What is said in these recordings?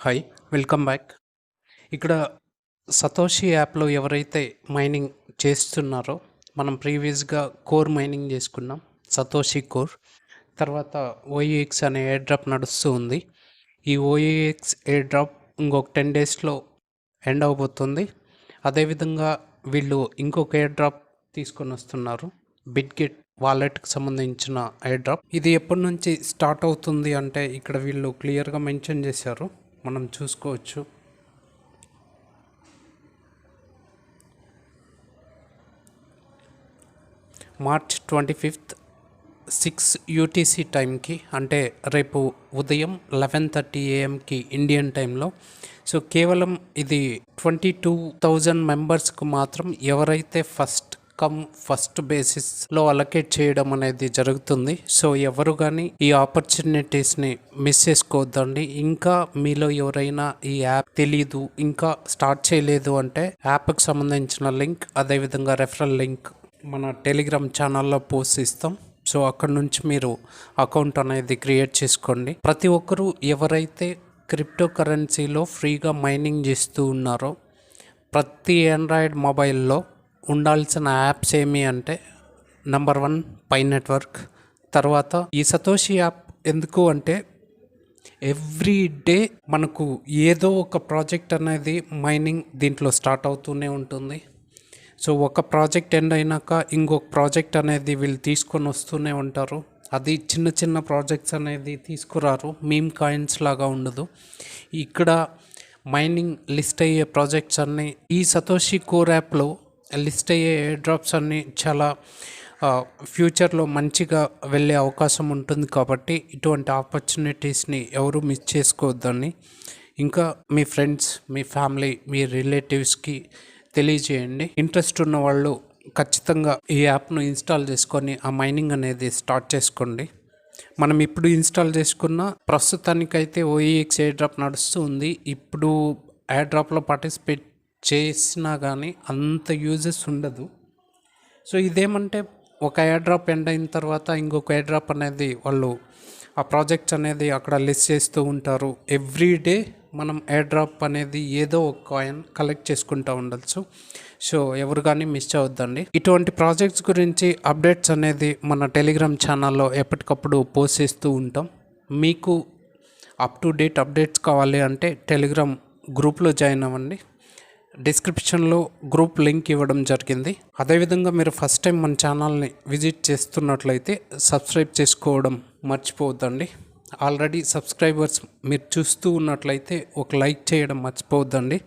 Hi welcome back. ఇక్కడ Satoshi యాప్లో ఎవరైతే మైనింగ్ చేస్తున్నారో మనం ప్రీవియస్గా కోర్ మైనింగ్ చేసుకున్నాం సతోషి కోర్. తర్వాత ఓఈఎక్స్ అనే ఎయిర్ డ్రాప్ నడుస్తూ ఉంది. ఈ ఓఈఎక్స్ ఎయిర్ డ్రాప్ ఇంకొక టెన్ డేస్లో ఎండ్ అవబోతుంది. అదేవిధంగా వీళ్ళు ఇంకొక ఎయిర్ డ్రాప్ తీసుకొని వస్తున్నారు బిట్గెట్ వాలెట్కి సంబంధించిన ఎయిర్ డ్రాప్ ఇది ఎప్పటి నుంచి స్టార్ట్ అవుతుంది అంటే ఇక్కడ వీళ్ళు క్లియర్గా మెన్షన్ చేశారు. మనం చూసుకోవచ్చు. March twenty fifth six UTC టైంకి అంటే రేపు ఉదయం లెవెన్ థర్టీ ఏఎంకి ఇండియన్ టైంలో సో కేవలం ఇది ట్వంటీ టూ థౌజండ్ మెంబర్స్కు మాత్రం ఎవరైతే ఫస్ట్ కమ్ ఫస్ట్ బేసిస్లో అలొకేట్ చేయడం అనేది జరుగుతుంది. సో ఎవరు కానీ ఈ ఆపర్చునిటీస్ని మిస్ చేసుకోవద్దండి. ఇంకా మీలో ఎవరైనా ఈ యాప్ తెలీదు ఇంకా స్టార్ట్ చేయలేదు అంటే యాప్కి సంబంధించిన లింక్ అదేవిధంగా రెఫరల్ లింక్ మన టెలిగ్రామ్ ఛానల్లో పోస్ట్ ఇస్తాం సో అక్కడ నుంచి మీరు అకౌంట్ అనేది క్రియేట్ చేసుకోండి. ప్రతి ఒక్కరూ ఎవరైతే క్రిప్టో కరెన్సీలో ఫ్రీగా మైనింగ్ చేస్తూ ఉన్నారో ప్రతి ఆండ్రాయిడ్ మొబైల్లో ఉండాల్సిన యాప్స్ ఏమి అంటే నంబర్ వన్ పై నెట్వర్క్ తర్వాత ఈ సతోషి యాప్ ఎందుకు అంటే ఎవ్రీ డే మనకు ఏదో ఒక ప్రాజెక్ట్ అనేది మైనింగ్ దీంట్లో స్టార్ట్ అవుతూనే ఉంటుంది. సో ఒక ప్రాజెక్ట్ ఎండ్ అయినాక ఇంకొక ప్రాజెక్ట్ అనేది వీళ్ళు తీసుకొని వస్తూనే ఉంటారు. అది చిన్న చిన్న ప్రాజెక్ట్స్ అనేది తీసుకురారు. మీమ్ కాయిన్స్ లాగా ఉండదు. ఇక్కడ మైనింగ్ లిస్ట్ అయ్యే ప్రాజెక్ట్స్ అన్నీ ఈ సతోషి కోర్ యాప్లో లిస్ట్ అయ్యే డ్రాప్స్ అన్నీ చాలా ఫ్యూచర్లో మంచిగా వెళ్ళే అవకాశం ఉంటుంది కాబట్టి ఇటువంటి ఆపర్చునిటీస్ని ఎవరు మిస్ చేసుకోవద్దని ఇంకా మీ ఫ్రెండ్స్ మీ ఫ్యామిలీ మీ రిలేటివ్స్కి తెలియజేయండి. ఇంట్రెస్ట్ ఉన్న వాళ్ళు ఖచ్చితంగా ఈ యాప్ను ఇన్స్టాల్ చేసుకొని ఆ మైనింగ్ అనేది స్టార్ట్ చేసుకోండి. మనం ఇప్పుడు ఇన్స్టాల్ చేసుకున్న ప్రస్తుతానికైతే ఓఈఎక్స్ ఎయిర్ డ్రాప్ నడుస్తూ ఉంది ఇప్పుడు ఎయిర్ డ్రాప్లో పార్టిసిపేట్ చేసినా కానీ అంత యూజెస్ ఉండదు. సో ఇదేమంటే ఒక ఎయిర్ డ్రాప్ ఎండ్ అయిన తర్వాత ఇంకొక ఎయిర్ డ్రాప్ అనేది వాళ్ళు ఆ ప్రాజెక్ట్స్ అనేది అక్కడ లిస్ట్ చేస్తూ ఉంటారు. ఎవ్రీ డే మనం ఎయిర్ డ్రాప్ అనేది ఏదో ఒక కాయిన్ కలెక్ట్ చేసుకుంటూ ఉండొచ్చు. సో ఎవరు కానీ మిస్ అవద్దండి ఇటువంటి ప్రాజెక్ట్స్ గురించి అప్డేట్స్ అనేది మన టెలిగ్రామ్ ఛానల్లో ఎప్పటికప్పుడు పోస్ట్ చేస్తూ ఉంటాం. మీకు అప్ టు డేట్ అప్డేట్స్ కావాలి అంటే టెలిగ్రామ్ గ్రూప్లో జాయిన్ అవ్వండి. డిస్క్రిప్షన్లో గ్రూప్ లింక్ ఇవ్వడం జరిగింది. అదేవిధంగా మీరు ఫస్ట్ టైం మన ఛానల్ని విజిట్ చేస్తున్నట్లయితే సబ్స్క్రైబ్ చేసుకోవడం మర్చిపోవద్దండి. ఆల్రెడీ సబ్స్క్రైబర్స్ మీరు చూస్తూ ఉన్నట్లయితే ఒక లైక్ చేయడం మర్చిపోవద్దండి.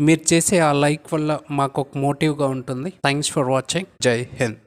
మీరు చేసే ఆ లైక్ వల్ల మాకు ఒక మోటివ్గా ఉంటుంది. Thanks for watching. Jai Hind.